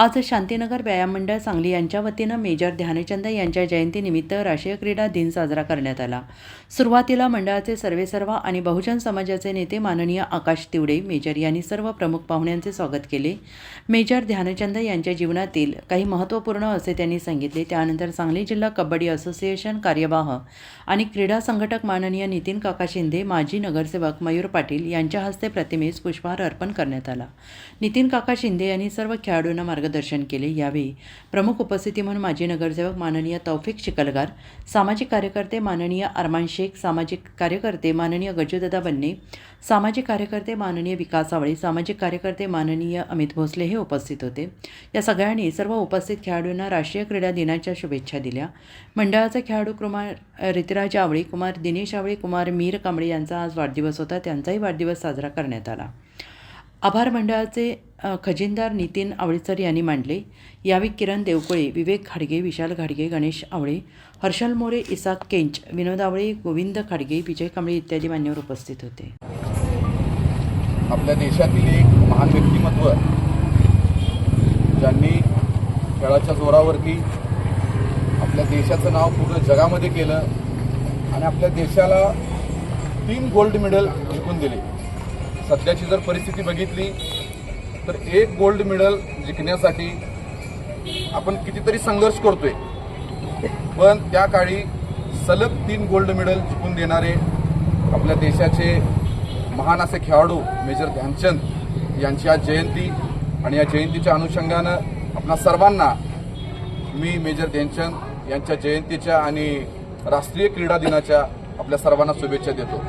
आज शांतीनगर व्यायाम मंडळ सांगली यांच्या वतीनं मेजर ध्यानचंद यांच्या जयंतीनिमित्त राष्ट्रीय क्रीडा दिन साजरा करण्यात आला. सुरुवातीला मंडळाचे सर्वेसर्वा आणि बहुजन समाजाचे नेते माननीय आकाश तिवडे मेजर यांनी सर्व प्रमुख पाहुण्यांचे स्वागत केले. मेजर ध्यानचंद यांच्या जीवनातील काही महत्त्वपूर्ण असे त्यांनी सांगितले. त्यानंतर सांगली जिल्हा कबड्डी असोसिएशन कार्यवाह आणि क्रीडा संघटक माननीय नितीन काका शिंदे माजी नगरसेवक मयूर पाटील यांच्या हस्ते प्रतिमेस पुष्पहार अर्पण करण्यात आला. नितीन काका शिंदे यांनी सर्व खेळाडूंना मार्ग मार्गदर्शन केले. यावेळी प्रमुख उपस्थिती म्हणून माजी नगरसेवक माननीय तौफिक चिकलगार सामाजिक कार्यकर्ते माननीय अरमान शेख सामाजिक कार्यकर्ते माननीय गजूदादा बन्ने सामाजिक कार्यकर्ते माननीय विकास आवळे सामाजिक कार्यकर्ते माननीय अमित भोसले हे उपस्थित होते. या सगळ्यांनी सर्व उपस्थित खेळाडूंना राष्ट्रीय क्रीडा दिनाच्या शुभेच्छा दिल्या. मंडळाचे खेळाडू कुमार ऋतुराज आवळे कुमार दिनेश आवळे कुमार मीर कांबळे यांचा आज वाढदिवस होता. त्यांचाही वाढदिवस साजरा करण्यात आला. आभार मंडळाचे खजिनदार नितीन आवळेकर यांनी मांडले. यावेळी किरण देवकळे विवेक खाडगे विशाल खाडगे गणेश आवळे हर्षल मोरे इसाक केंच विनोद आवळे गोविंद खाडगे विजय कांबळे इत्यादी मान्यवर उपस्थित होते. आपल्या देशातील एक महान व्यक्तिमत्व ज्यांनी खेळाच्या जोरावरती आपल्या देशाचं नाव पूर्ण जगामध्ये केलं आणि आपल्या देशाला तीन गोल्ड मेडल जिंकून दिले. सध्याची जर परिस्थिती बघितली तर एक गोल्ड मेडल जिंकण्यासाठी आपण कितीतरी संघर्ष करतोय. पण त्या काळी सलग तीन गोल्ड मेडल जिंकून देणारे आपल्या देशाचे महान असे खेळाडू मेजर ध्यानचंद यांची आज जयंती आणि या जयंतीच्या अनुषंगानं आपणा सर्वांना मी मेजर ध्यानचंद यांच्या जयंतीच्या आणि राष्ट्रीय क्रीडा दिनाच्या आपल्या सर्वांना शुभेच्छा देतो.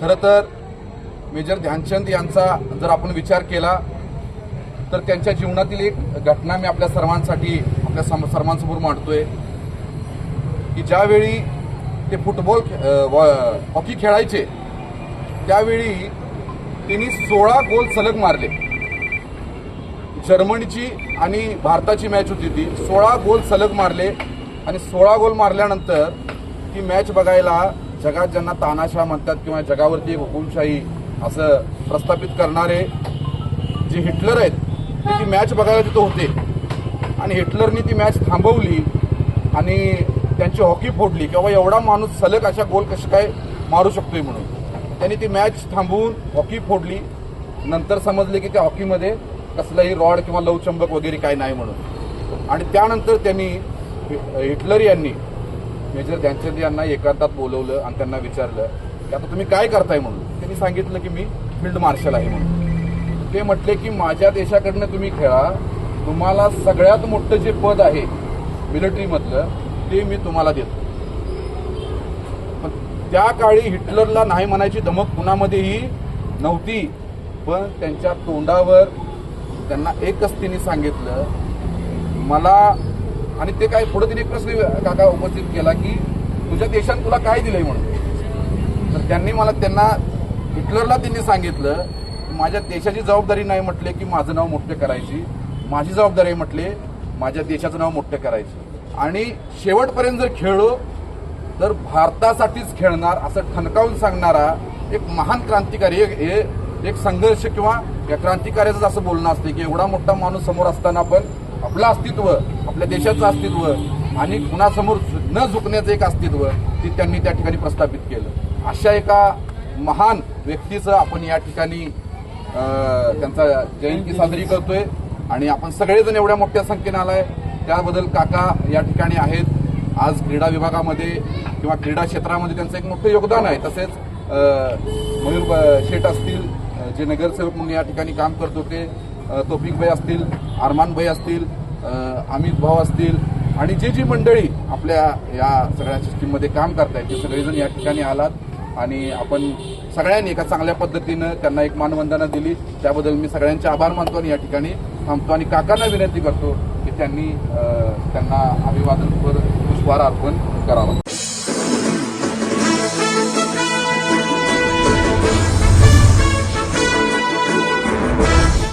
खरं तर मेजर ध्यानचंद यांचा जर आपण विचार केला तर त्यांच्या जीवनातील एक घटना मी आपल्या सर्वांसाठी आपल्या सम- सर्वांसमोर मांडतोय. की ज्यावेळी ते फुटबॉल हॉकी खेळायचे त्यावेळी त्यांनी सोळा गोल सलग मारले. जर्मनीची आणि भारताची मॅच होती ती. सोळा गोल सलग मारले आणि सोळा गोल मारल्यानंतर ती मॅच बघायला जगात ज्यांना तानाशाह म्हणतात किंवा जगावरती एक हुकुमशाही असं प्रस्थापित करणारे जे हिटलर आहेत ते ती मॅच बघायला तिथं होते. आणि हिटलरनी ती मॅच थांबवली आणि त्यांची हॉकी फोडली. किंवा एवढा माणूस सलग अशा गोल कसे काय मारू शकतोय म्हणून. त्यांनी ती मॅच थांबवून हॉकी फोडली. नंतर समजले की त्या हॉकीमध्ये कसलाही रॉड किंवा लवचंबक वगैरे काय नाही म्हणून. आणि त्यानंतर त्यांनी हि- हिटलर यांनी मेजर ध्यानचंद यांना एकांतात बोलवलं आणि त्यांना विचारलं की आता तुम्ही काय करताय म्हणून? त्यांनी सांगितलं की मी फील्ड मार्शल आहे म्हणून. ते म्हटले की माझ्या देशाकडनं तुम्ही खेळा. तुम्हाला सगळ्यात मोठं जे पद आहे मिलिटरीमधलं ते मी तुम्हाला देतो. पण त्या काळी हिटलरला नाही म्हणायची धमक कुणामध्येही नव्हती. पण त्यांच्या तोंडावर त्यांना एकच तिने सांगितलं मला आणि ते काय पुढे तिने एक प्रश्न काका उपस्थित केला की तुझ्या देशाने तुला काय दिलंय म्हणून? तर त्यांनी मला त्यांना हिटलरला त्यांनी सांगितलं की माझ्या देशाची जबाबदारी नाही म्हटले की माझं नाव मोठं करायची. माझी जबाबदारी म्हटले माझ्या देशाचं नाव मोठं करायची. आणि शेवटपर्यंत जर खेळलो तर भारतासाठीच खेळणार असं ठणकावून सांगणारा एक महान क्रांतिकारी हे एक संघर्ष किंवा या क्रांतिकार्याचं असं बोलणं असते की एवढा मोठा माणूस समोर असताना पण आपलं अस्तित्व आपल्या देशाचं अस्तित्व आणि कुणासमोर न झुकण्याचं एक अस्तित्व ते त्यांनी त्या ठिकाणी प्रस्थापित केलं. अशा एका महान व्यक्तीचं आपण या ठिकाणी त्यांचा जयंती साजरी करतोय. आणि आपण सगळेजण एवढ्या मोठ्या संख्येनं आलाय. त्याबद्दल काका या ठिकाणी आहेत. आज क्रीडा विभागामध्ये किंवा क्रीडा क्षेत्रामध्ये त्यांचं एक मोठं योगदान आहे. तसेच मयूर ब- शेठ असतील जे नगरसेवक म्हणून या ठिकाणी काम करत होते. अं, भाई असतील अरमान भाई असतील अमित भाऊ असतील. आणि जी जी मंडळी आपल्या या सगळ्या सिस्टीममध्ये काम करतायत ते सगळेजण या ठिकाणी आलात. आणि आपण सगळ्यांनी एका चांगल्या पद्धतीनं त्यांना एक मानवंदना दिली. त्याबद्दल मी सगळ्यांचे आभार मानतो आणि या ठिकाणी थांबतो आणि काकांना विनंती करतो की त्यांनी त्यांना अभिवादनपर पुष्पहार अर्पण करावा.